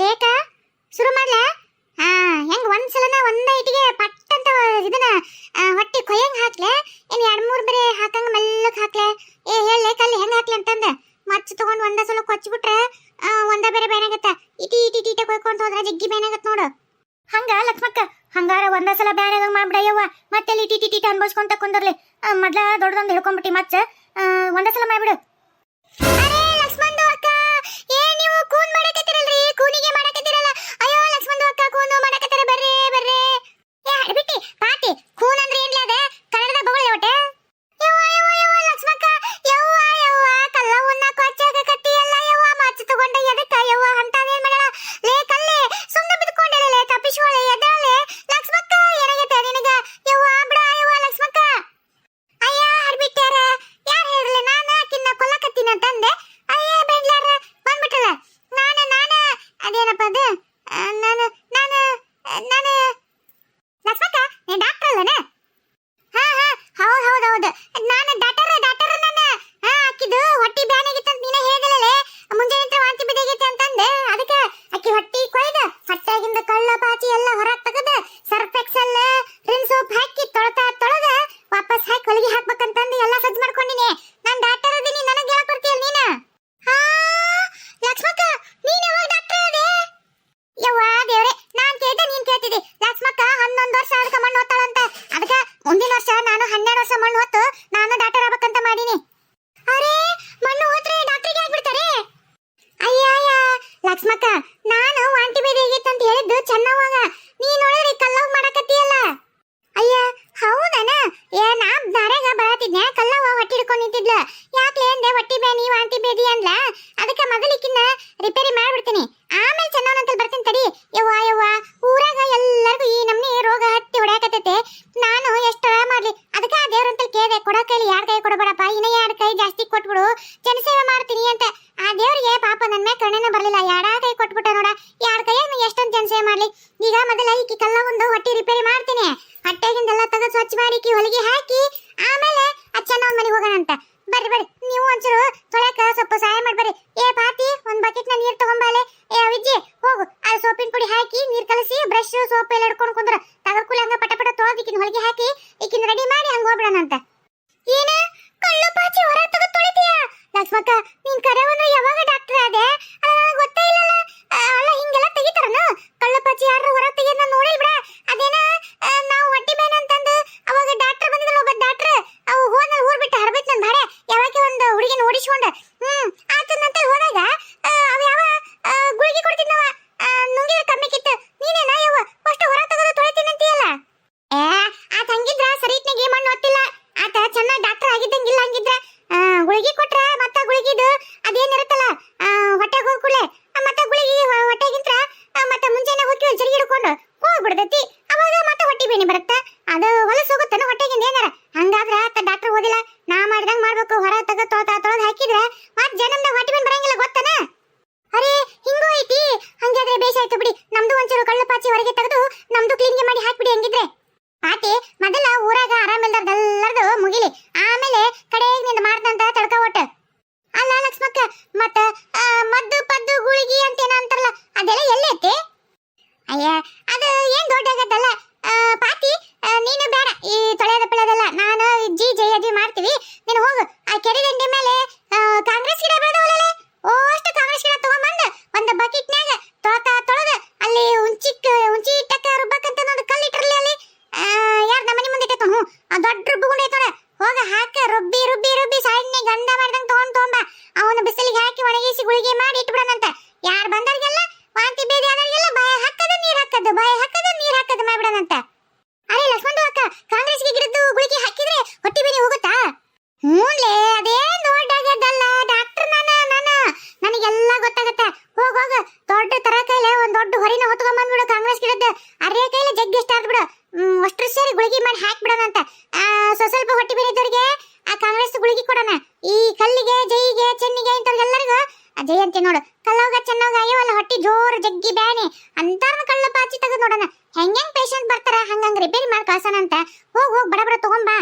ಜಯಕ ಶುರು ಮಾಡ್ಲ? ಹಾ ಹೆಂಗ್ ಒಂದ್ಸಲನ ಒಂದ ಇಟ್ಟಿಗೆ ಪಟ್ ಅಂತ ಇದನ್ನ ಹೊಟ್ಟಿ ಕೊಯ್ಯಂಗ್ ಹಾಕ್ಲೆ? ಇನ್ ಎರಡ್ ಮೂರ್ ಬರೀ ಹಾಕಂಗ್ ಮೆಲ್ಲಕ್ ಹಾಕ್ಲೆ? ಏ ಹೇಳ ಕಲ್ಲಿ ಹೆಂಗ್ ಹಾಕ್ಲಿ ಅಂತಂದ? ಮಚ್ಚ ತಗೊಂಡ್ ಒಂದ ಸಲ ಕೊಚ್ಚಿಬಿಟ್ರೆ ಒಂದ ಬೇರೆ ಬೇನಾಗತ್ತ ಇಟಿ ಇಟಿ ಇಟ ಕೊಯ್ಕೊಂತ ಹೋದ್ರ ಜಗ್ಗಿ ಬೇನಾಗತ್ ನೋಡು. ಹಂಗ, ಲಕ್ಷ್ಮಕ್ಕ? ಹಂಗಾರ ಒಂದ ಸಲ ಬ್ಯಾನ್ ಮಾಡ್ಬಿಡಯ್ಯವ್ವ. ಮತ್ತೆ ಇಟಿ ಇಟಿ ಇಟ ಅನ್ಬೋಸ್ಕೊಂತ ಕುಂದರ್ಲಿ. ಮೊದ್ಲ ದೊಡ್ಡದೊಂದು ಹಿಡ್ಕೊಂಬಿಟ್ಟಿ ಮಚ್ಚ. ಯಾಕೆ ಅಂದೆ, ಹೊಟ್ಟಿ ನೀವು ವಾಂತಿ ಬೇದಿ ಅನ್ಲ ಅದಕ್ಕೆ ಮಗಳಿಕ್ಕಿನ್ನ ರಿಪೇರಿ ಮಾಡ್ಬಿಡ್ತೀನಿ. ಆಮೇಲೆ ಚೆನ್ನಾಗಂತ ಬರ್ತೀನಿ ತಡಿ. ಯವ್ವ ಯವ್ವ, ಊರಾಗ ಎಲ್ಲರಿಗೂ ಈ ನಮ್ಮನೆ ರೋಗ ಹತ್ತಿ ಹೊಡ್ಯಾಕತ್ತೈತೆ. ನಾನು ಎಷ್ಟು ಮಾಡ್ಲಿ? ಅದಕ್ಕೆ ಆ ದೇವ್ರಂತ ಕೇಳಿದೆ, ಕೊಡೋ ಕೈಲಿ ಯಾರ ಕೈ ಕೊಡಬೇಡಪ್ಪ, ಇನ್ನ ಎರಡು ಕೈ ಜಾಸ್ತಿ ಕೊಟ್ಬಿಡು, ಜನಸೇವೆ ಮಾಡ್ತೀನಿ ಅಂತ. ಆ ದೇವ್ರಿಗೆ ಪಾಪ ನನ್ನ ಮೇಲೆ ಕರ್ಣನ ಬರಲಿಲ್ಲ. ಯಾಡ ಕೈ ಕೊಟ್ಬಿಟ್ಟ ನೋಡ ಎರಡು ಕೈಯಾಗ ಎಷ್ಟೊಂದು ಜನಸೇವೆ ಮಾಡ್ಲಿ? ಈಗ ಮೊದಲ ಈಕಿ ಕಲ್ಲ ಒಂದು ಹೊಟ್ಟಿ ರಿಪೇರಿ ಮಾಡ್ತೀನಿ. ಹೊಟ್ಟೆಗಿಂದೆಲ್ಲ ತಗ ಸ್ವಚ್ಛ ಮಾಡಿ ಹೊಲಿಗೆ ಹಾಕಿ, ಆಮೇಲೆ ಅಚ್ಚನ ಮನೆಗೆ ಹೋಗೋಣ ಅಂತ ಬರ್ರಿ ಬರ್ರಿ. ನೀವು ಒಂಚೂರು ತೊಳ್ಯಾಕ ಸ್ವಲ್ಪ ಸಹಾಯ ಮಾಡ್ಬರ್ರಿ ಏ ಪಾತಿ ಒಂದ್ ಬಕೆಟ್ನ ನೀರ್ ತಗೊಂಬಾಲೆ ಏ ಅವಿಜ್ಜಿ ಹೋಗು. ಆ ಸೋಪಿನ ಪುಡಿ ಹಾಕಿ, ನೀರ್ ಕಲಸಿ ಬ್ರಷ್ ಸೋಪ್ ಎಲ್ಲ ಹಿಡ್ಕೊಂಡು ಕುಂದ್ರ. ತಗರ್ಕುಲ ಹಂಗ ಪಟ ಪಟ ಇಕ್ಕಿನ ಹೊಲಿಗೆ ಹಾಕಿ ಇಕ್ಕಿನ ರೆಡಿ ಮಾಡಿ ಹಂಗ ಹೋಗ್ಬಿಡೋಣ ಅಂತ ಆಗೋದಿಲ್ಲ. ನಾ ಮಾಡ್ದಂಗ್ ಮಾಡ್ಬೇಕು. ಹೊರ ತಗ ತೊಳ್ದ ತೊಳದ ಹಾಕಿದ್ರೆ ಮತ್ ಜನ್ಮದ ಹೊಟ್ಟಿ ಬರಂಗಿಲ್ಲ ಗೊತ್ತನ? ಅರೆ, ಹಿಂಗೂ ಐತಿ. ಹಂಗಾದ್ರೆ ಬೇಸಾಯ್ತು ಬಿಡಿ. ನಮ್ದು ಒಂಚೂರು ಕಳ್ಳು ಪಾಚಿ ಹೊರಗೆ ತೆಗೆದು ನಮ್ದು ಕ್ಲೀನ್ಗೆ ಮಾಡಿ ಹಾಕ್ಬಿಡಿ ಹಂಗಿದ್ರೆ. ಆತಿ ಮೊದಲ ಊರಾಗ ಎಲ್ಲರದು ಮುಗಿಲಿ. ಆಮೇಲೆ ಕಡೆಯ ನಿಂದ ಮಾಡ್ದಂತ ತಡ್ಕ ಒಟ್ಟ. ಅಲ್ಲ, ಲಕ್ಷ್ಮಕ್ಕ, ಮತ್ತ ಮದ್ದು ಪದ್ದು ಗುಳಿಗಿ ಅಂತ ಏನೋ ಅಂತಾರಲ್ಲ, ಅದೆಲ್ಲ ಐತಿ? ಅಯ್ಯ, ಅದು ಏನ್ ದೊಡ್ಡ ಆಗತ್ತಲ್ಲ ಪಾತಿ ನೀನು ಬೇಡ. ಈ ಬರ್ತಾರ ಹಂಗಂಗ್ ರಿಪೇರಿ ಮಾಡಿ ಕಳ್ಸಣ ಅಂತ. ಹೋಗ್ ಹೋಗ್, ಬಡ ಬಡ ತಗೊಂಬಾ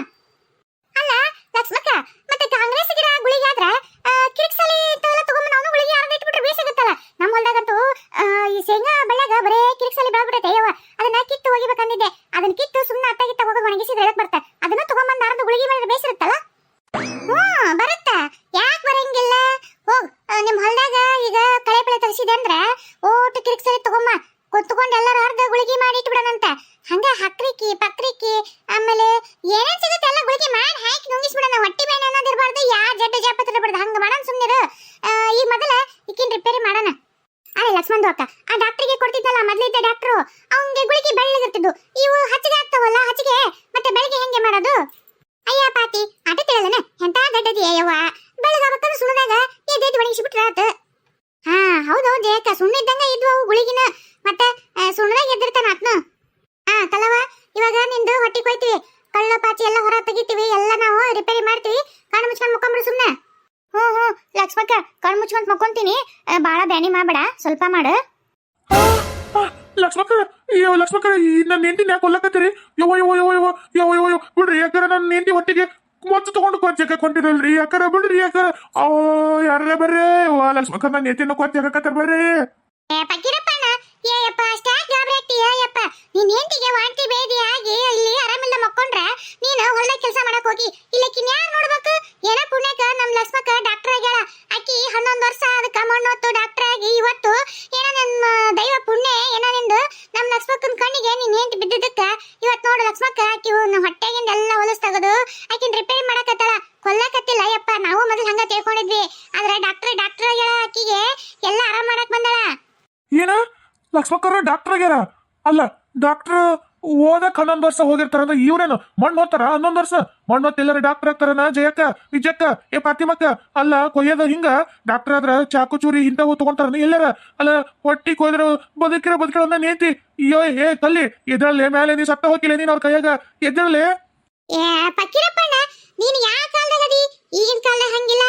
ಅಲ್ಲ, ಲಕ್ಷ್ಮಕ್ಕ, ಮತ್ತೆ ಕಾಂಗ್ರೆಸ್ ಗಿಡ ಗುಳಿಗೆ ಆದ್ರ ಕಿರಿಕ್ಸಲಿ ಇಂಥವೆಲ್ಲ ತಗೊಂಬಂದು ಅವನು ಗುಳಿಗೆ ಅರ್ಧ ಇಟ್ಬಿಟ್ರೆ ಬೇಸ್ ಸಿಗುತ್ತಲ್ಲ ನಮ್ಮ ಹೊಲ್ದಾಗಂತೂ ಈ ಶೇಂಗಾ ಬೆಳೆಯಾಗ ಬರೇ ಕಿರಿಕ್ಸಲಿ ಬೆಳೆದ್ಬಿಟ್ಟೈತೆ ಅಯ್ಯವ ಅದನ್ನ ಕಿತ್ತು ಹೋಗಿಬೇಕಂದಿದ್ದೆ ಅದನ್ನ ಕಿತ್ತು ಸುಮ್ಮನೆ ಅತ್ತ ಗಿತ್ತ ಹೋಗೋದು ಒಣಗಿಸಿ ಹೇಳಕ್ ಬರ್ತ. ಅದನ್ನ ತಗೊಂಬಂದು ಅರ್ಧ ಗುಳಿಗೆ ಮಾಡಿದ್ರೆ ಬೇಸಿರುತ್ತಲ್ಲ ಹ್ಞೂ, ಬರುತ್ತೆ. ಯಾಕೆ ಬರಂಗಿಲ್ಲ? ಹೋಗ್ ನಿಮ್ಮ ಹೊಲ್ದಾಗ ಈಗ ಕಳೆ ಪಳೆ ತರಿಸಿದೆ ಅಂದ್ರೆ ಓಟು ಕಿರಿಕ್ಸಲಿ ತಗೊಂಬ ಕುತ್ಕೊಂಡು ಎಲ್ಲರೂ ಅರ್ಧ ಗುಳಿಗೆ ಮಾಡಿ ಹೊಟ್ಟಿ ಕೊಯ್ತೀವಿ ಕಳ್ಳ ಪಾಚಿ ಎಲ್ಲ ಹೊರ ತೆಗಿತೀವಿ ಎಲ್ಲ ನಾವು ರಿಪೇರಿ ಮಾಡ್ತೀವಿ. ಕಣ್ಣು ಮುಚ್ಕೊಂಡು ಮುಕ್ಕೊಂಬಿಡು ಸುಮ್ಮನೆ ಹ್ಞೂ ಹ್ಞೂ. ಲಕ್ಷ್ಮಕ್ಕ ಕಣ್ಣು ಮುಚ್ಕೊಂಡ್ ಮಕ್ಕೊಂತೀನಿ. ಭಾಳ ಬಾಳ ಬ್ಯಾನಿ ಮಾಡಬೇಡ ಸ್ವಲ್ಪ ಮಾಡು. ಲಕ್ಷ್ಮಕ್ಕ ಅಯ್ಯೋ ಲಕ್ಷ್ಮಕ್ಕ ನನ್ನ ಹೆಂಡತಿನ ಯಾಕೆ ಕೊಲ್ಲಕತ್ತೀರಿ? ಯವ್ವ ಯೋ ಯವ್ವ ಯವ್ವ ಯವ್ವ ಯವ್ವ ಯವ್ವ. ಬಿಡ್ರಿ ಯಾಕಂದ್ರೆ ನನ್ನ ಹೆಂಡತಿ ಹೊಟ್ಟಿಗೆ ಮೊಚ್ಚು ತಗೊಂಡು ಕೊಂಚಕ್ಕೆ ಕೊಂಡಿರಲ್ರಿ ಯಾಕರ ಬಿಡ್ರಿ ಯಾಕರ ಓ ಯಾರ ಬರ್ರಿ. ಓ ಲಕ್ಷ್ಮಕ್ಕ ನನ್ನ ಹೆಂಡತಿನ ಕೊಂಚಕತ್ತಾರ ಬರ್ರಿ. ಏ ಏನ? ಲಕ್ಷ್ಮಕ್ಕರ ಡಾಕ್ಟರ್ ಆಗ್ಯಾರ? ಅಲ್ಲ ಡಾಕ್ಟರ್ ಓದಕ್ ಹನ್ನೊಂದು ವರ್ಷ ಹೋಗಿರ್ತಾರ ಅಂದ್ರೆ ಇವ್ರೇನು? ಮಣ್ಣು ಓದ್ತಾರ ಹನ್ನೊಂದು ವರ್ಷ? ಮಣ್ಣು ಓದ್ತ ಇಲ್ಲಾರ ಡಾಕ್ಟರ್ ಆಗ್ತಾರನ ಜಯಕ್ಕ, ವಿಜಯಕ್ಕ, ಏ ಪಾತಿಮಕ್ಕ? ಅಲ್ಲ, ಕೊಯ್ಯದ ಹಿಂಗ? ಡಾಕ್ಟರ್ ಆದ್ರ ಚಾಕು ಚೂರಿ ಇಂಥವು ತಗೊಂತಾರ ಎಲ್ಲಾರ? ಅಲ್ಲ, ಹೊಟ್ಟಿ ಕೊಯ್ದ್ರ ಬದುಕಿರ ಬದುಕಿರ ಒಂದ ನೇತಿ ಅಯ್ಯೋ, ಏ ಕಲ್ಲಿ ಎದ್ರಲ್ಲೇ ಮೇಲೆ ನೀ ಸತ್ತ ಹೋಗಿಲ್ಲ ನೀನ್ ಅವ್ರ ಕೈಯಾಗ? ಎದ್ರಲ್ಲೇ? ಏ, ಪಕ್ಕಿರಪ್ಪಣ್ಣ, ನೀನು ಯಾವ ಕಾಲದಾಗ ಈಗಿನ ಕಾಲದಾಗ ಹಂಗಿಲ್ಲ.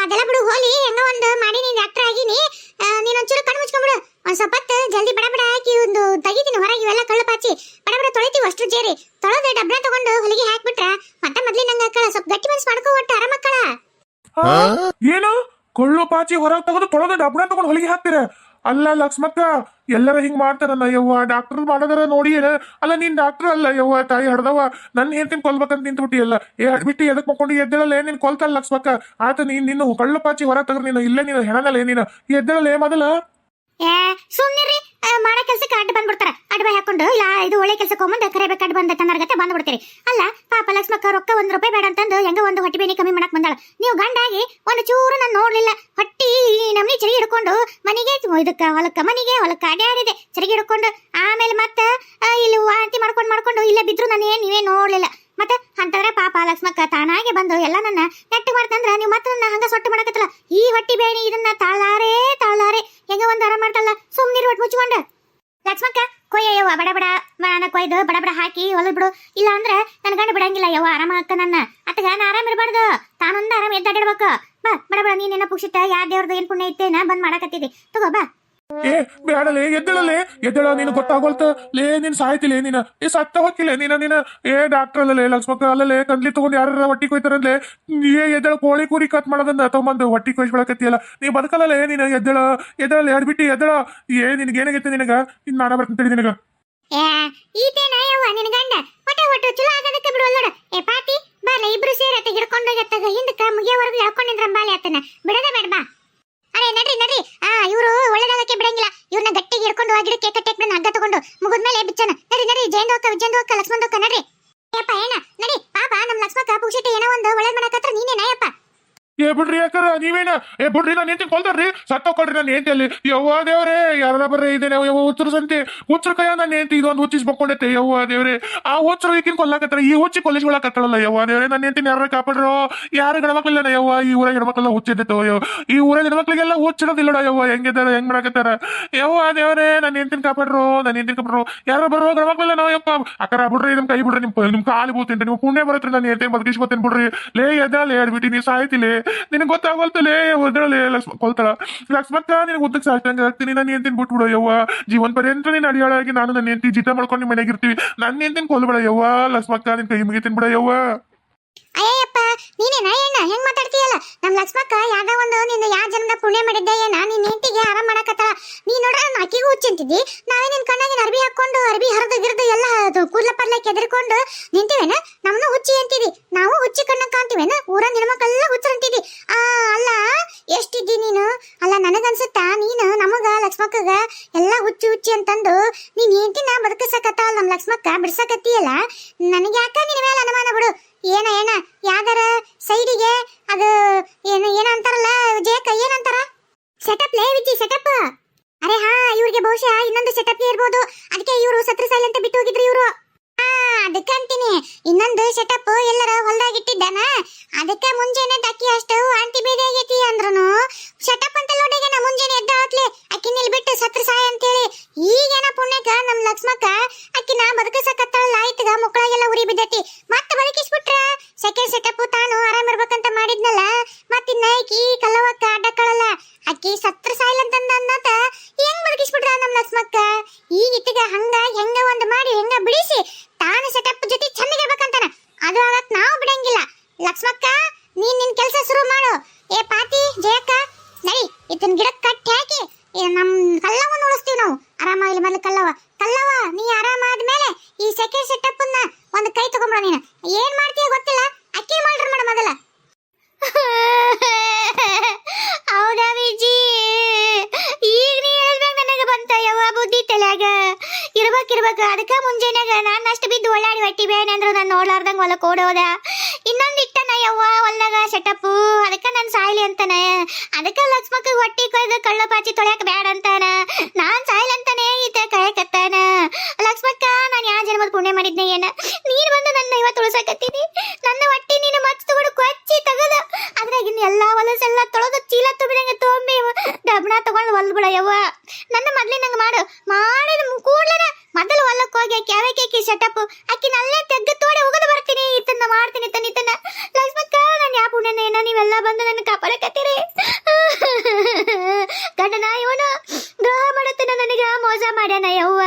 ಅದೆಲ್ಲ ಬಿಡು, ಹೋಲಿ, ಹೆಂಗ ಒಂದು ಮಾಡಿ ನೀನ್ ಡಾಕ್ಟರ್ ಆಗಿನಿ ಆ, ನೀನ್ ಒಂಚೂರು ಕಣ್ಣು ಮುಚ್ಕೊಂಡ್ಬಿಡು ಒಂದ್ ಸ್ವಲ್ಪ ಹೊತ್ತು ಜಲ್ದಿ ಬಡ ಬಡ ಹಾಕಿ ಒಂದು ತೆಗಿತೀನಿ ಹೊರಗೆ ಇವೆಲ್ಲ ಕಳ್ಳು ಪಾಚಿ ಬಡ ಬಡ ತೊಳಿತೀವಿ ಅಷ್ಟು ಜೇರಿ ತೊಳೆದು ಡಬ್ನ ತಗೊಂಡು ಹೊಲಿಗೆ ಹಾಕ್ಬಿಟ್ರ ಮತ್ತೆ ಮೊದ್ಲಿನಂಗ ಅಕ್ಕಳ ಸ್ವಲ್ಪ ಗಟ್ಟಿ ಮನ್ಸ್ ಮಾಡ್ಕೋ ಒಟ್ಟು ಆರಾಮಕ್ಕಳ ಆ, ಏನು ಪಾಚಿ ಹೊರಗೆ ತಗೊಂಡು ತೊಳೆದು ಡಬ್ಬ ತಗೊಂಡು ಹೊಲಿಗೆ ಹಾಕ್ತೀರ? ಅಲ್ಲ ಲಕ್ಷ್ಮಕ್ಕ, ಎಲ್ಲರ ಹಿಂಗ್ ಮಾಡ್ತಾರಲ್ಲ ಯವ್ವ. ಡಾಕ್ಟರ್ ಮಾಡೋದರ ನೋಡಿ ಅಲ್ಲ, ನೀನ್ ಡಾಕ್ಟರ್ ಅಲ್ಲ ಯವ್ವ, ತಾಯಿ ಹಡ್ದವ. ನನ್ನ ಹೇಳ್ತೀನಿ ಕೊಲ್ಬೇಕಂತ ನಿಂತ್ಬಿಟ್ಟಿಯಲ್ಲ. ಏ ಬಿಟ್ಟು ಎದಕ್ ಮಕ್ಕೊಂಡು? ಎದ್ದೇಳಲ್ಲ ನೀನ್ ಕೊಲ್ತಲ್ಲ ಲಕ್ಷ್ಮಕ್ಕ. ಆತ ನೀನ್ ನಿನ್ನ ಕಳ್ಳು ಪಾಚಿ ಹೊರಗೆ ತೆಗೆದು ನೀನು ಇಲ್ಲೇ ನೀನು ಹೆಣನಲ್ಲ ನೀನು. ಎದ್ದೇಳಲ್ಲ ಏ, ಮೊದಲ? ಮಾಡೋ ಕೆಲ್ಸಕ್ಕೆ ಅಡ್ಡ ಬಂದ್ಬಿಡ್ತಾರ. ಅಡ್ಡ ಹಾಕೊಂಡು, ಇಲ್ಲ, ಇದು ಒಳ್ಳೆ ಕೆಲ್ಸಕ್ಕೆ ಹೋಗ್ಬಂದು ಕರೆಬೇಕು ಅಡ್ಡ ಬಂದ ತನ್ನರ್ಗತ್ತೆ ಬಂದ್ಬಿಡ್ತೀರಿ. ಅಲ್ಲ, ಪಾಪ ಲಕ್ಷ್ಮಕ್ಕ ರೊಕ್ಕ ಒಂದು ರೂಪಾಯಿ ಬೇಡ ಅಂತಂದು ಹೆಂಗ ಒಂದು ಹೊಟ್ಟಿ ಬೇನಿ ಕಮ್ಮಿ ಮಾಡಕ್ ಬಂದಾಳ. ನೀವು ಗಂಡಾಗಿ ಒಂದು ಚೂರು ನಾನು ನೋಡ್ಲಿಲ್ಲ. ಹೊಟ್ಟಿ ನಮ್ನಿ ಚರಿ ಹಿಡ್ಕೊಂಡು ಮನೆಗೆ ಇದಕ್ಕ ಹೊಲಕ್ಕ ಮನೆಗೆ, ಹೊಲಕ್ಕ ಅಡ್ಯಾಡಿದೆ. ಚರಿ ಹಿಡ್ಕೊಂಡು ಆಮೇಲೆ ಮತ್ತೆ ಇಲ್ಲಿ ವಾಂತಿ ಮಾಡ್ಕೊಂಡು ಮಾಡ್ಕೊಂಡು ಇಲ್ಲೇ ಬಿದ್ರು ನಾನು ಏನು ನೀವೇ ನೋಡ್ಲಿಲ್ಲ. ಮತ್ತೆ ಅಂತಂದ್ರೆ ಪಾಪ ಲಕ್ಷ್ಮಕ್ಕ ತಾನಾಗೆ ಬಂದು ಎಲ್ಲ ನನ್ನ ನೆಟ್ಟು ಮಾಡ್ತಂದ್ರ ನೀವು ಮತ್ತೆ ನನ್ನ ಹಂಗ ಸೊಟ್ಟು ಮಾಡಕತ್ತಲ್ಲ? ಈ ಹೊಟ್ಟಿ ಬೇಣಿ ಇದನ್ನ ತಾಳಾರೆ ತಾಳಾರೆ ಹೆಂಗ ಒಂದ್ ಆರಾಮ್ ಮಾಡ್ತಲ್ಲ? ಸುಮ್ನಿರು ಒಟ್ಟು ಮುಚ್ಕೊಂಡ. ಲಕ್ಷ್ಮಕ್ಕ ಕೊಯ್ಯವ್ವ ಬಡ ಬಡ ನಾನು ಕೊಯ್ದು ಬಡ ಬಡ ಹಾಕಿ ಹೊಲದ್ ಬಿಡು. ಇಲ್ಲ ಅಂದ್ರೆ ನನ್ನ ಗಂಡ ಬಿಡಂಗಿಲ್ಲ ಯವ್ವ, ಆರಾಮ ಅಕ್ಕ ನನ್ನ. ಅತ್ತಗ ನಾ ಆರಾಮ್ ಇರಬಾರ್ದು. ತಾನೊಂದ ಆರಾಮ ಎದ್ದಾಡಿಡ್ಬೇಕು ಬಾ, ಬಡ ಬಡ ನೀನೇನ ಪುಕ್ಷಿಟ್ಟ? ಯಾರ ದೇವ್ರದ್ದು ಏನ್ ಪುಣ್ಯ ಇತ್ತೇನ? ಬಂದ್ ಮಾಡಕತ್ತಿದ್ದಿ ತಗೋ, ಬಾ. ಏ, ಬೇಡಲೇ, ಎದ್ದಳಲೇ. ಎದ್ದಳ, ನೀನು ಗೊತ್ತಾಗೋಲ್ತ. ಲೇ, ನೀನ್ ಸಾಯ್ತಿಲೇ, ನೀನ. ಏ, ಸತ್ತ ಹೋಗಿಲ್ಲ ನೀನ ನೀನ. ಏ ಡಾಕ್ಟರ್ ಅಲ್ಲಲೇ, ಲಕ್ಷ್ಮಕ್ಕ ಅಲ್ಲಲೇ ಕಂದ್ಲಿ ತಗೊಂಡ್ ಯಾರ ಹೊಟ್ಟಿ ಕೊಯ್ತಾರಲ್ಲೇ ಏ, ಎದ್ದಳ, ಕೋಳಿ ಕೂರಿ ಕಟ್ ಮಾಡೋದನ್ನ ತಗೊಂಬಂದು ಹೊಟ್ಟಿ ಕೊಯ್ಸ್ಕೊಳಕತ್ತಿಯಲ್ಲ ನೀ ಬದುಕಲ್ಲಲೇ, ನೀನು, ಎದ್ದಳ. ಎದ್ದಳ ಎಡ್ಬಿಟ್ಟು ಎದ್ದಳ. ಏ, ನಿನಗೆ ಏನಾಗೈತೆ ನಿನಗ? ಇನ್ ನಾನ ಬರ್ತೀನಿ ನಿನಗ. ಈತೇನ, ಯವ್ವ, ನಿನ್ ಗಂಡ. ಏ, ಪಾತಿ ಇಬ್ರು ಸೇರಿ ಅತ್ತ ಹಿಡ್ಕೊಂಡು ಎತ್ತಾಗ ಹಿಂದಕ್ಕ ಮುಗಿಯೋವರೆಗೂ ಎಳ್ಕೊಂಡಿದ್ರ ಬಾಲೆ ಬಿಡದ ಬೇಡ ಬಾ ಅರೆ, ನಡ್ರಿ ನಡ್ರಿ. ಆ, ಇವರು ಒಳ್ಳೇದಾಗಕ್ಕೆ ಬಿಡಂಗಿಲ್ಲ. ಇವ್ರನ್ನ ಗಟ್ಟಿಗೆ ಹಿಡ್ಕೊಂಡು ಆ ಗಿಡಕ್ಕೆ ಕಟ್ಟೆಕ್ ಬಿಡ ಹಗ್ಗ ತಗೊಂಡು ಮುಗಿದ್ಮೇಲೆ ಬಿಚ್ಚನ ನಡ್ರಿ ನಡ್ರಿ ಜಯಂತ ಹೋಕ್ಕ ವಿಜಯಂತ ಹೋಕ್ಕ ಲಕ್ಷ್ಮಣ ಹೋಕ್ಕ ನಡ್ರಿ. ಏಪ್ಪ ಏನ? ನಡಿ ಪಾಪ ನಮ್ಮ ಲಕ್ಷ್ಮಕ್ಕ ಪುಕ್ಷಿಟ್ಟು ಏನೋ ಒಂದು ಒಳ್ಳೇದ್ ಮಾಡಕತ್ರ ನೀನೇನ ಯಪ್ಪ ಏ ಬಿಡ್ರಿ ಯಾಕಾರ, ನೀವೇನ? ಏ ಬಿಡ್ರಿ, ನಾನು ಹೆಂಡತಿ ಕೊಲ್ತಾರ್ರಿ ನಾನು ಹೆಂಡತಿ ಅಲ್ಲಿ ಯವ್ವ ದೇವ್ರೆ ಯಾರ ಬರ್ರಿ ಇದೇನೆ, ಯವ್ವ ಹುಚ್ಚರು ಸಂತೆ. ಹುಚ್ಚರ ಕೈಯ ನಾನು ಹೆಂಡತಿ, ಇದೊಂದು ಹುಚ್ಚಿಸ್ ಬಕ್ಕೊಂಡೈತೆ, ಯವ್ವ ದೇವ್ರೆ. ಆ ಹುಚ್ಚರು ಈಗಿನ ಕೊಲ್ಲಾಕತ್ತಾರ ಈ ಹುಚ್ಚಿ ಕೊಲ್ಲಿಸ್ಕೊಳಕತ್ತಾಳಲ್ಲ ಯವ್ವ ದೇವ್ರೆ. ನಾನು ಹೆಂಡತಿನ ಯಾರು ಕಾಪಾಡ್ರು? ಯಾರು ಗಣಮಕ್ಳಿಲ್ಲ ಯವ್ವ? ಈ ಊರ ಹೆಣ್ಮಕ್ಳೆಲ್ಲ ಹುಚ್ಚಿದ್ದೋ ಯವ್ ಈ ಊರ ಹೆಣ್ಮಕ್ಳಿಗೆಲ್ಲ ಹುಚ್ಚಿರೋದಿಲ್ಲಡ, ಯವ್ವ. ಹೆಂಗಿದಾರ, ಹೆಂಗ್ ಮಾಡಕತ್ತಾರ? ಯವ್ವ ದೇವ್ರೆ, ನಾನು ಹೆಂಡತಿನ ಕಾಪಾಡ್ರು? ನಾನು ಹೆಂಡತಿನ ಕಾಪಾಡ್ರು? ಯಾರು ಬರೋ ಗಣಮಕ್ಳಿಲ್ಲ ನಾವು ಯಪ್ಪ ಅಕ್ಕರ ಬಿಡ್ರಿ, ನಿಮ್ ಕೈ ಬಿಡ್ರಿ, ನಿಮ್ ನಿಮ್ ಕಾಲಿ ಬೋತೀನಿ ನೀವು ಪುಣ್ಯ ಬರುತ್ತೆ ನಾನು ಹೆಂಡತಿ ಬದುಕಿಸ್ಕೊತೀನಿ ಬಿಡ್ರಿ. ಲೇ ಎದ್ದಾಳೆ ಹೇಳ್ಬಿಟ್ಟು ನೀ ಸಾಯ್ತಿಲಿ ನಿನಗೆ ಗೊತ್ತಾಗೋಲ್ತಲೇ ಒದ್ರಳೆ ಲಕ್ಷ್ಮ, ಕೊಲ್ತಾಳ. ಲಕ್ಷ್ಮಕ್ಕ, ನಿನಗೆ ಉದ್ದಕ್ಕೆ ಸಾಯ್ತಂಗ ಆಗ್ತೀನಿ ನಾನು ಹೆಂಡತಿನ ಬಿಟ್ಬಿಡು, ಯವ್ವ. ಜೀವನ ಪರ್ಯಂತ ನೀನು ಅಡಿಯಾಳಾಗಿ ನಾನು ನನ್ನ ಹೆಂಡತಿ ಜಿತ ಮಾಡ್ಕೊಂಡು ನಿಮ್ಮ ಇರ್ತೀವಿ. ನನ್ನ ಹೆಂಡತಿನ ಕೊಲ್ಬೇಡ, ಯವ್ವ. ಲಕ್ಷ್ಮಕ್ಕ, ನಿನ್ ಕೈ ಮುಗಿತೀನಿ ಬಿಡ, ಯವ್ವ. ಅಯ್ಯಪ್ಪ ನೀನೇನ ಏನ ಹೆಂಗ್ ಮಾತಾಡ್ತೀಯಲ್ಲ? ನಮ್ ಲಕ್ಷ್ಮಕ್ಕ ಯಾವ್ದ ಒಂದು ನಿನ್ನ ಯಾವ ಜನ್ಮದ ಪುಣ್ಯ ಮಾಡಿದ್ದೆ ಏನ? ನಿನ್ನ ಹೆಂಡತಿಗೆ ಆರಾಮ್ ಮಾಡಕತ್ತಾಳ. ನೀ ನೋಡ್ರ ಅಕ್ಕಿಗೂ ಹುಚ್ಚಂತಿದ್ದಿ ನಾವೇ ನಿನ್ ಕಣ್ಣಾಗಿನ ಅರ್ಬಿ ಹಾಕೊಂಡು ಅರ್ಬಿ ಹರಿದು ಗಿರ್ದು ಎಲ್ಲ ಕೂದ್ಲ ಪರ್ಲೆ ಕೆದರ್ಕೊಂಡು ನಿಂತೀವೇನ? ನಮ್ನು ಹುಚ್ಚಿ ಅಂತಿದಿ ನಾವು ಹುಚ್ಚಿ ಕಣ್ಣ ಕಾಣ್ತೀವೇನ ಊರ ನಿನ್ನ ಮಕ್ಕಳೆಲ್ಲ ಹುಚ್ಚರಂತಿದಿ ಆ ಅಲ್ಲ ಎಷ್ಟಿದ್ದಿ ನೀನು ಅಲ್ಲ ನನಗನ್ಸುತ್ತಾ ನೀನು ನಮಗ ಲಕ್ಷ್ಮಕ್ಕಗ ಎಲ್ಲಾ ಹುಚ್ಚಿ ಹುಚ್ಚಿ ಅಂತಂದು ನೀನ್ ಹೆಂಡತಿನ ಬದುಕಿಸಕತ್ತಾಳ ನಮ್ ಲಕ್ಷ್ಮಕ್ಕ ಬಿಡ್ಸಕತ್ತೀಯಲ್ಲ ನನಗೆ ಯಾಕ ನಿನ್ ಮೇಲೆ ಅನುಮಾನ ಬಿಡು ಏನ ಏನ ಯಾವ್ದಾರ ಸೈಡಿಗೆ ಅದು ಏನು ಏನ ಅಂತಾರಲ್ಲ ಜೇಕ ಏನಂತಾರ ಸೆಟಪ್ ಲೇ ವಿಜಿ ಸೆಟಪ್ ಅರೆ ಹಾ ಇವ್ರಿಗೆ ಬಹುಶಃ ಇನ್ನೊಂದು ಸೆಟಪ್ ಇರ್ಬೋದು ಅದಕ್ಕೆ ಇವರು ಸತ್ರ ಸಾಯಿಲ್ ಅಂತ ಬಿಟ್ಟು ಹೋಗಿದ್ರು ಇವರು ಹಾ ಅದಕ್ಕಂತೀನಿ ಸೆಟಪ್ ಎಲ್ಲರ ಹೊಲ್ದಾಗ ಇಟ್ಟಿದ್ದಾನ? ಅದಕ್ಕೆ ಮುಂಜಾನೆ ಅಕ್ಕಿ ಅಷ್ಟು ಆಂಟಿ ಬೇರೆ ಆಗೈತಿ ಅಂದ್ರುನು. ಸೆಟಪ್ ಅಂತ ಲೋಡಿಗೆನ ಮುಂಜಾನೆ ಎದ್ದ ಹಾಕ್ಲಿ. ಅಕ್ಕಿ ನಿಲ್ ಬಿಟ್ಟು ಸತ್ರ ಸಾಯ ಅಂತೇಳಿ. ಈಗೇನ ಪುಣ್ಯಕ ನಮ್ ಲಕ್ಷ್ಮಕ್ಕ? ಅಕ್ಕಿನ ಬದುಕಿಸಕತ್ತಾಳ ಆಯ್ತಗ ಮಕ್ಕಳಾಗೆಲ್ಲ ಉರಿ ಬಿದ್ದೈತಿ. ಮತ್ತೆ ಬದುಕಿಸ್ಬಿಟ್ರ? ಸೆಕೆಂಡ್ ಸೆಟಪ್ ತಾನು ಆರಾಮ್ ಇರ್ಬೇಕಂತ ಮಾಡಿದ್ನಲ್ಲ? ಮತ್ತಿನ್ನ ಆಕಿ ಕಲ್ಲವಕ್ಕ ಅಡ್ಡಕ್ಕಳಲ್ಲ. ಅಕ್ಕಿ ಸತ್ರ ಸಾಯಿಲ್ ಅಂತಂದ ಅನ್ನತ ಹೆಂಗ್ ಬದುಕಿಸ್ಬಿಟ್ರ ನಮ್ ಲಕ್ಷ್ಮಕ್ಕ? ಈಗ ಇತ್ತಿಗ ಹಂಗ ಹೆಂಗ ಒಂದ್ ಮಾಡಿ ಹೆಂಗ ಬಿಡಿಸಿ? ತಾನು ಸೆಟಪ್ ಜೊತೆ ಚೆನ್ನಾಗಿರ್ಬೇಕಂತಾನ ಅದು ಆಗಕ್ ನಾವು ಬಿಡಂಗಿಲ್ಲ ಲಕ್ಷ್ಮಕ್ಕ, ನೀನ್ ನಿನ್ ಕೆಲಸ ಶುರು ಮಾಡು. ಏ ಪಾತಿ, ಜಯಕ್ಕ, ನಡಿ, ಇದನ್ ಗಿಡಕ್ ಕಟ್ಟಿ ಹಾಕಿ ನಮ್ ಕಲ್ಲವನ್ನ ಉಳಿಸ್ತೀವಿ ನಾವು. ಆರಾಮ ಇಲ್ಲಿ ಮೊದ್ಲು ಕಲ್ಲವ ಕಲ್ಲವ ನೀ ಆರಾಮಾದ್ಮೇಲೆ ಈ ಸೆಕೆಂಡ್ ಸೆಟಪ್ ಅನ್ನ ಒಂದು ಕೈ ತಗೊಂಬಿಡ ನೀನು. ಏನ್ ಮಾಡ್ತೀಯ ಗೊತ್ತಿಲ್ಲ. ಅಕ್ಕಿ ಮಾಡ್ರಿ ಮಾಡ ಮೊದಲ. ಹೌದಾ ವಿಜಿ? ಈಗ ನೀ ಯವ್ವ ಬುದ್ಧಿ ಅದಕ್ಕ ಮುಂಜಾನೆ ನಾನು ಅಷ್ಟು ಬಿದ್ದು ಒಳ್ಳಾಡಿ ಹೊಟ್ಟಿ ಬೇನೆ ಅಂದ್ರೆ ನಾನು ನೋಡ್ಲಾರ್ದಂಗ ಹೊಲಕ್ಕೆ ಓಡೋದ. ಇನ್ನೊಂದ್ ಇಟ್ಟನ ಯವ್ವ ಹೊಲ್ದಾಗ ಸೆಟಪ್ಪು ಅದಕ್ಕ ನಾನು ಸಾಯ್ಲಿ ಅಂತಾನೆ. ಅದಕ್ಕ ಲಕ್ಷ್ಮಕ್ಕ ಹೊಟ್ಟಿ ಕೊಯ್ದು ಕಳ್ಳ ಪಾಚಿ ತೊಳ್ಯಾಕ ಬ್ಯಾಡ ಅಂತಾನ. ನಾನ್ ಸಾಯ್ಲಿ ಅಂತಾನೆ ಈತ ಕಾಯಕತ್ತಾನ ಲಕ್ಷ್ಮಕ್ಕ, ನಾನು ಯಾವ ಜನ್ಮದ ಪುಣ್ಯ ಮಾಡಿದ್ನೆ ಏನ? ನೀನ್ ಬಂದು ನನ್ನ ಇವತ್ತು ಉಳಿಸಕತ್ತೀನಿ ನನ್ನ ಹೊಟ್ಟಿ ನೀನು ಮಚ್ಚ ತಗೊಂಡು ಕೊಚ್ಚಿ ತಗದ. ಅದ್ರಾಗಿನ ಎಲ್ಲಾ ಹೊಲಸೆಲ್ಲ ತೊಳೆದು ಚೀಲ ತುಂಬಿದಂಗೆ ತೊಂಬಿ ಡಬ್ಣ ತಗೊಂಡು ಹೊಲ್ ಬಿಡ ಯವ್ವ. ನನ್ನ ಮೊದ್ಲಿನಂಗ ಮಾಡು. ಮಾಡಿದ ಕೂಡ್ಲೇನ ಮೊದಲು ಹೊಲಕ್ಕೆ ಹೋಗಿ ಆಕಿ ಕೇಕಿ ಆಕಿ ಸೆಟಪ್ ಆಕಿನ ಅಲ್ಲೇ ತೆಗ್ದು ತೋಡಿ ಹೋಗದು ಬರ್ತೀನಿ ಇತನ್ನ ಮಾಡ್ತೀನಿ ತನ್ನ ಇತನ್ನ ಲಕ್ಷ್ಮಕ್ಕ ನಾನು ಯಾವ ಪುಣ್ಯನ ಏನೋ ನೀವೆಲ್ಲ ಬಂದು ನನ್ನ ಕಾಪಾಡಕತ್ತೀರಿ ಗಂಡನ ಇವನು ದ್ರೋಹ ಮಾಡತ್ತನ ನನಗ ಮೋಸ ಮಾಡ್ಯಾನ ಯವ್ವ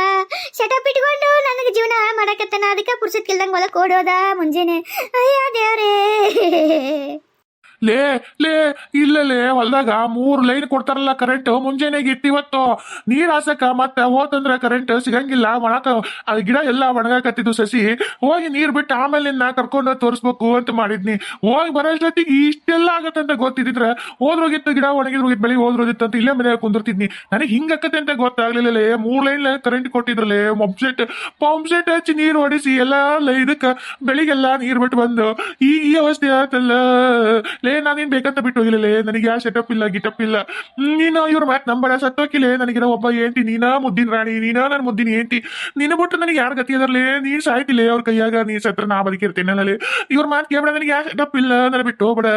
ಸೆಟಪ್ ಇಟ್ಕೊಂಡು ನನಗೆ ಜೀವನ ಮಾಡಕತ್ತನ ಅದಕ್ಕೆ ಪುರ್ಸತ್ಕಿಲ್ದಂಗ ಹೊಲಕ್ಕೆ ಓಡೋದ ಮುಂಜಾನೆ ಅಯ್ಯ ದೇವ್ರೇ ಲೇ ಲೇ ಇಲ್ಲಲೇ ಮೂರು ಲೈನ್ ಕೊಡ್ತಾರಲ್ಲ ಕರೆಂಟ್ ಮುಂಜಾನೆಗೆ ಇಟ್ಟಿವತ್ತು ನೀರ್ ಹಾಸಕ ಮತ್ತೆ ಹೋತಂದ್ರ ಕರೆಂಟ್ ಸಿಗಂಗಿಲ್ಲ, ಒಣಕ ಗಿಡ ಎಲ್ಲ ಒಣಗಾಕತ್ತಿದ್ದು ಸಸಿ. ಹೋಗಿ ನೀರ್ ಬಿಟ್ಟು ಆಮೇಲೆ ನಿನ್ನ ಕರ್ಕೊಂಡು ತೋರಿಸ್ಬೇಕು ಅಂತ ಮಾಡಿದ್ನಿ. ಹೋಗಿ ಬರೋಷ್ಟೊತ್ತಿಗೆ ಇಷ್ಟೆಲ್ಲ ಆಗತ್ತಂತ ಗೊತ್ತಿದ್ರೆ ಹೋದ್ರೋಗಿತ್ತು ಗಿಡ ಒಣಗಿದ್ರೋಗಿತ್ತು ಬೆಳಿಗ್ಗೆ ಹೋದ್ರೋಗಿತ್ತು ಅಂತ ಇಲ್ಲೇ ಮನೆಯಾಗ ಕುಂದಿರ್ತಿದ್ನಿ. ನನಗೆ ಹಿಂಗಕ್ಕತ್ತೆ ಅಂತ ಗೊತ್ತಾಗ್ಲಿಲ್ಲ ಮೂರ್ ಲೈನ್ ಕರೆಂಟ್ ಕೊಟ್ಟಿದ್ರಲ್ಲೇ ಪಂಪ್ ಪಂಪ್ ಸೆಟ್ ಹಚ್ಚಿ ನೀರ್ ಹೊಡಿಸಿ ಎಲ್ಲ ಇದಕ್ಕ ಬೆಳಿಗ್ಗೆಲ್ಲ ನೀರ್ ಬಿಟ್ಟು ಬಂದು, ಈ ಈ ಅವಸ್ಥೆ ಆತಲ್ಲ. ಲೇ ನಾನೇನ್ ಬೇಕಂತ ಬಿಟ್ಟು ಹೋಗಿಲ್ಲ ನನಗೆ ಯಾವ ಸೆಟಪ್ ಗಿಟಪ್ ಇಲ್ಲ ನೀನು ಇವ್ರ ಮಾತ್ ನಂಬರ ಸತ್ತೋಕಿಲೆ. ನನಗಿರೋ ಒಬ್ಬ ಏಂತಿ ನೀನಾ ಮುದ್ದಿನ ರಾಣಿ, ನೀನಾ ನನ್ನ ಮುದ್ದಿನ ಏಂತಿ ನಿನ್ನ ಬಿಟ್ಟು ನನಗೆ ಯಾರು ಗತಿ ಅದರಲ್ಲಿ ನೀನ್ ಸಾಯ್ತಿಲ್ಲ ಅವ್ರ ಕೈಯಾಗ ನೀ ಸತ್ರ ನಾ ಬದುಕಿರ್ತೇನಲ್ಲೇ ಇವ್ರ ಮಾತ್ ಕೇಳ್ಬೇಡ, ನನಗೆ ಯಾಕೆ ಗಿಟಪ್ ಇಲ್ಲ ನನ್ನ ಬಿಟ್ಟು ಹೋಗ್ಬೇಡ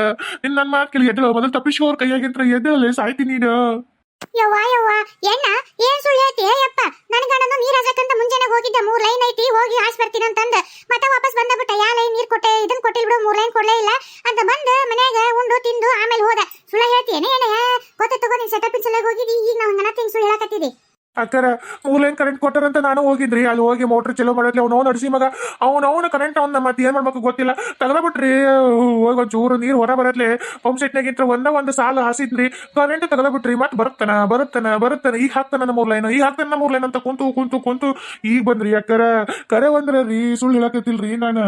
ನಿನ್ ನನ್ನ ಮಾತು ಕೇಳಿ ಎದ್ದಳು. ಮೊದಲು ತಪ್ಪಿಸ್ಕೋ, ಅವ್ರ ಕೈಯಾಗಿಂತ ಎದ್ದಳಲೆ ಸಾಯ್ತಿ ನೀನು. ಯವ್ವ ಯವ್ವ ಎಣ್ಣ ಏನ್ ಸುಳ್ಳು ಹೇಳ್ತಿ ಯಪ್ಪ ನನ್ ಗಂಡನು ನೀರ್ ಹಜಕಂತ ಮುಂಜಾನೆ ಹೋಗಿದ್ದೆ ಮೂರ್ ಲೈನ್ ಐತಿ ಹೋಗಿ ಹಾಸ್ ಬರ್ತೀನಿ ಅಂತಂದ ಮತ್ತೆ ವಾಪಸ್ ಬಂದ ಬಿಟ್ಟ ಯಾ ಲೈನ್ ನೀರ್ ಕೊಟ್ಟೆ ಇದನ್ ಕೊಟ್ಟಿಲ್ ಬಿಡು ಮೂರ್ ಲೈನ್ ಕೊಡ್ಲೇ ಇಲ್ಲ ಅಂತ ಬಂದ ಮನ್ಯಾಗ ಉಂಡು ತಿಂದು ಆಮೇಲೆ ಹೋದ ಸುಳ್ಳು ಹೇಳ್ತೀನಿ ಏನ ಗೊತ್ತ ತಗೋ ನೀನ್ ಸೆಟಪ್ ಸಲ ಹೋಗಿದಿ ಈಗ ನಾವ್ ಹಂಗನ ತಿಂಗ್ ಸುಳ್ಳು ಹೇಳಕತ್ತಿದಿ ಅಕ್ಕರ ಮೂಲೇನ್ ಲೈನ್ ಕರೆಂಟ್ ಕೊಟ್ಟಾರಂತ ನಾನು ಹೋಗಿದ್ರಿ. ಅಲ್ಲಿ ಹೋಗಿ ಮೋಟ್ರ್ ಚಲೋ ಮಾಡತ್ಲಿ ಅವ್ನು ನಡ್ಸಿ ಮಗ. ಅವ್ನು ಅವನ ಕರೆಂಟ್ ಅವ್ನ ಮತ್ತೆ ಏನ್ ಮಾಡ್ಬೇಕು ಗೊತ್ತಿಲ್ಲ. ತಗದ್ಬಿಟ್ರಿ ಹೋಗ ಒಂದ್ ಚೂರು ನೀರು ಹೊರ ಬರತ್ಲೆ. ಪಂಪ್ ಸೆಟ್ನಾಗಿಂತ ಒಂದ ಒಂದು ಸಾಲ ಹಾಸಿದ್ರಿ. ಕರೆಂಟ್ ತೆಗ್ದ್ಬಿಟ್ರಿ ಮತ್ತೆ ಬರುತ್ತಾನ ಬರುತ್ತಾನ ಬರುತ್ತಾನ. ಈಗ ಹಾಕ್ತಾನ ನಮ್ಮ ಮೂರ್ ಲೈನ್ ಈಗ ಹಾಕ್ತಾನ ನಮ್ಮ ಲೈನ್ ಅಂತ ಕುಂತು ಕುಂತು ಕುಂತು ಈಗ ಬಂದ್ರಿ ಅಕ್ಕರ ಕರೆ. ಬಂದ್ರಿ ಸುಳ್ಳು ಹೇಳಕತ್ತಿಲ್ರಿ ನಾನು.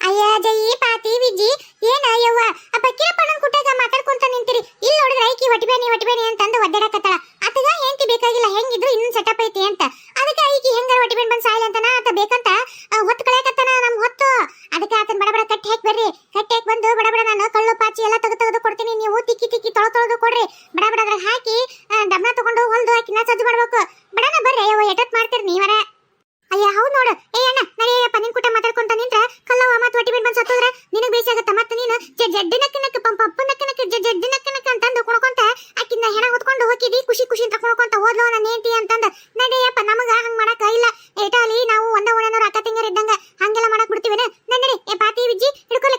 ಅಯ್ಯ ಜೈ ಪಾತಿ ವಿಜ್ಜಿ. ಏನ ಯವ್ವ? ಅಪ್ಪ ಬಕ್ಕಿರಪ್ಪಣ್ಣನ್ ಕುಟ್ಟಾಗ ಮಾತಾಡ್ಕೊಂತ ನಿಂತಿರಿ. ಇಲ್ಲಿ ನೋಡಿದ್ರೆ ಐಕಿ ಹೊಟ್ಬೇನಿ ಹೊಟ್ಬೇನಿ ಅಂತಂದು ಒದ್ದಾಡಕತ್ತಾಳ. ಆತಗ ಹೆಂಡತಿ ಬೇಕಾಗಿಲ್ಲ ಹೆಂಗಿದ್ರು ಇನ್ನೊಂದ್ ಸೆಟಪ್ ಐತಿ ಅಂತ ಅದಕ್ಕೆ ಐಕಿ ಹೆಂಗಾರ ಹೊಟ್ಬೇನ್ ಬಂದ್ ಸಾಯಿಲ್ ಅಂತನ ಆತ ಬೇಕಂತ ಆ, ಹೊತ್ತು ಕಳೆಯಕತ್ತಾನ ನಮ್ ಹೊತ್ತು ಅದಕ್ಕೆ ಆತನ ಬಡ ಬಡ ಕಟ್ಟಿ ಹಾಕಿ ಬರ್ರಿ ಕಟ್ಟಿ ಹಾಕಿ ಬಂದು ಬಡ ಬಡ ನಾನು ಕಳ್ಳು ಪಾಚಿ ಎಲ್ಲ ತೆಗೆದು ತೆಗೆದು ಕೊಡ್ತೀನಿ ನೀವು ತಿಕ್ಕಿ ತಿಕ್ಕಿ ತೊಳೆ ತೊಳೆದು ಕೊಡ್ರಿ ಬಡ ಬಡ ಅದ್ರಾಗ ಹಾಕಿ ಆ, ಡಬ್ನ ತಗೊಂಡು ಹೊಲ್ದು ಹಾಕಿ ನಾ ಸಜ್ಜು ಮಾಡ್ಬೇಕು ಬಡನ ಬರ್ರಿ ಯವ್ವ ಎಟತ್ ಮಾಡ್ತೀರಿ ನೀವರ ಅಯ್ಯ ಹೌದ್ ನೋಡು ಏ ಅಣ್ಣ ನಡೆಯಪ್ಪ ನಿನ್ ಕುಟ ಮಾತಾಡ್ಕೊಂತ ನಿಂತ್ರ ಕಲ್ಲವ ಮತ್ ಹೊಟ್ಟಿ ಬಿಡ್ ಬಂದ್ ಸತ್ತೋದ್ರ ನಿನಗ್ ಬೇಸಿ ಆಗತ್ತ ಮತ್ತ ನೀನು ಜಡ್ಡಿ ನಕ್ಕ ನಕ್ಕ ಪಂಪ ಅಪ್ಪ ನಕ್ಕ ನಕ್ಕ ಜಡ್ಡಿ ನಕ್ಕ ನಕ್ಕ ಅಂತಂದು ಕುಣ್ಕೊಂತ ಆಕಿಂದ ಹೋಗಿದ್ವಿ ಖುಷಿ ಖುಷಿ ಅಂತ ಕುಣ್ಕೊಂತ ಹೋದ್ಲು ನನ್ನ ಹೆಂಡತಿ ಅಂತಂದ. ನಡೆಯಪ್ಪ ನಮಗ ಹಂಗ ಮಾಡಕ ಇಲ್ಲ. ಏಟಾಲಿ ನಾವು ಒಂದ ಒಣನೂರ ಅಕ್ಕ ತಂಗಿಯರ್ ಇದ್ದಂಗ ಹಂಗೆಲ್ಲ ಮಾಡಕ್ ಬಿಡ್ತೀವೇನ? ನಡಿ ಏ ಪಾತಿ ವಿಜ್ಜಿ ಹಿಡ್ಕೊಲೆ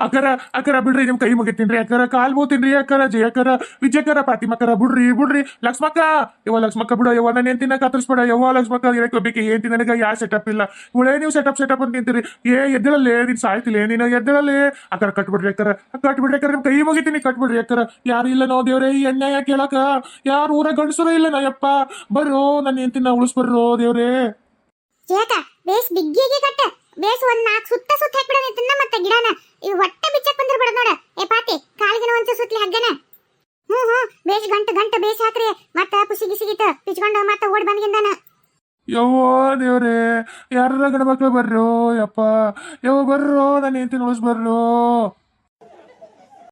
ಅಕರ ಅಕ್ಕರ ಬಿಡ್ರಿ ನಿಮ್ ಕೈ ಮುಗಿತೀನ್ರಿ ಅಕರ ಕಾಲ್ ತಿನ್ರಿ ಅಕ್ಕರ ಜಯಕರ ವಿಜಯಕರ ಪಾತಿಮಕರ ಬಿಡ್ರಿ ಬಿಡ್ರಿ. ಲಕ್ಷ್ಮಕ್ಕ, ಯವ್ವ ಲಕ್ಷ್ಮಕ್ಕ ಬಿಡ, ಯವ್ವ ನನ್ನ ಹೆಂತಿನ ಕತ್ತರಿಸ್ಬೇಡ ಯವ್ವ ಲಕ್ಷ್ಮಕ್ಕ ಇರಕ್ಕೆ ಬೇಕಿ ಏಂತಿ ನನಗ? ಯಾ ಸೆಟಪ್ ಇಲ್ಲ. ಉಳೇ ನೀವು ಸೆಟಪ್ ಸೆಟಪ್ ಅಂತ ನಿಂತೀರಿ. ಏ, ಎದ್ದಳಲ್ಲೇ, ನೀನ್ ಸಾಯ್ತಿಲ್ಲ ನೀನು ಎದ್ದಳಲ್ಲೇ. ಅಕರ ಕಟ್ಬಿಡ್ರಿ ಅಕ್ಕರ ಕಟ್ಬಿಡ್ರಿ ಅಕ್ಕರ ನಿಮ್ ಕೈ ಮುಗಿತೀನಿ ಕಟ್ಬಿಡ್ರಿ ಅಕ್ಕರ ಯಾರು ಇಲ್ಲ ನೋ ದೇವ್ರೇ, ಈ ಅನ್ಯಾಯ ಕೇಳಕ. ಯಾರು ಊರ ಗಂಡಸರು ಇಲ್ಲ ನಾ ಬರೋ ನನ್ನ ಹೆಂತಿನ ಉಳಿಸ್ಬರ್ರೋ ದೇವ್ರೇ. ಬೇಸ್ ಬಿಗ್ಗಿಗೆ ಕಟ್ಟ. ಬೇಸ್ ಒಂದ್ ನಾಲ್ಕು ಸುತ್ತ ಸುತ್ತ ಹಾಕ್ಬಿಡೋಣ ಇದನ್ನ ಮತ್ತೆ ಗಿಡನ. ಈ ಹೊಟ್ಟೆ ಬಿಚ್ಚಕ್ ಬಂದಿರ್ಬೇಡ ನೋಡ. ಏ ಪಾತಿ, ಕಾಲಿಗೆ ಒಂಚೂರು ಸುತ್ತಲಿ ಹಗ್ಗನ. ಹ್ಞೂ ಹ್ಞೂ ಬೇಸ್ ಗಂಟು ಗಂಟು ಬೇಸ್ ಹಾಕ್ರಿ. ಮತ್ತ ಪುಸಿ ಗಿಸಿಗಿತ ಪಿಚ್ಕೊಂಡು ಮತ್ತ ಓಡ್ ಬಂದ್ಗಿಂದಾನ ಯವ್ವ ದೇವ್ರೆ ಯಾರ ಗಂಡ ಮಕ್ಳು ಬರ್ರೋ, ಯಪ್ಪ. ಯವ್ವ ಬರ್ರೋ, ನಾನು ಹೆಂಡತಿ ಉಳಿಸ್ ಬರ್ರೋ.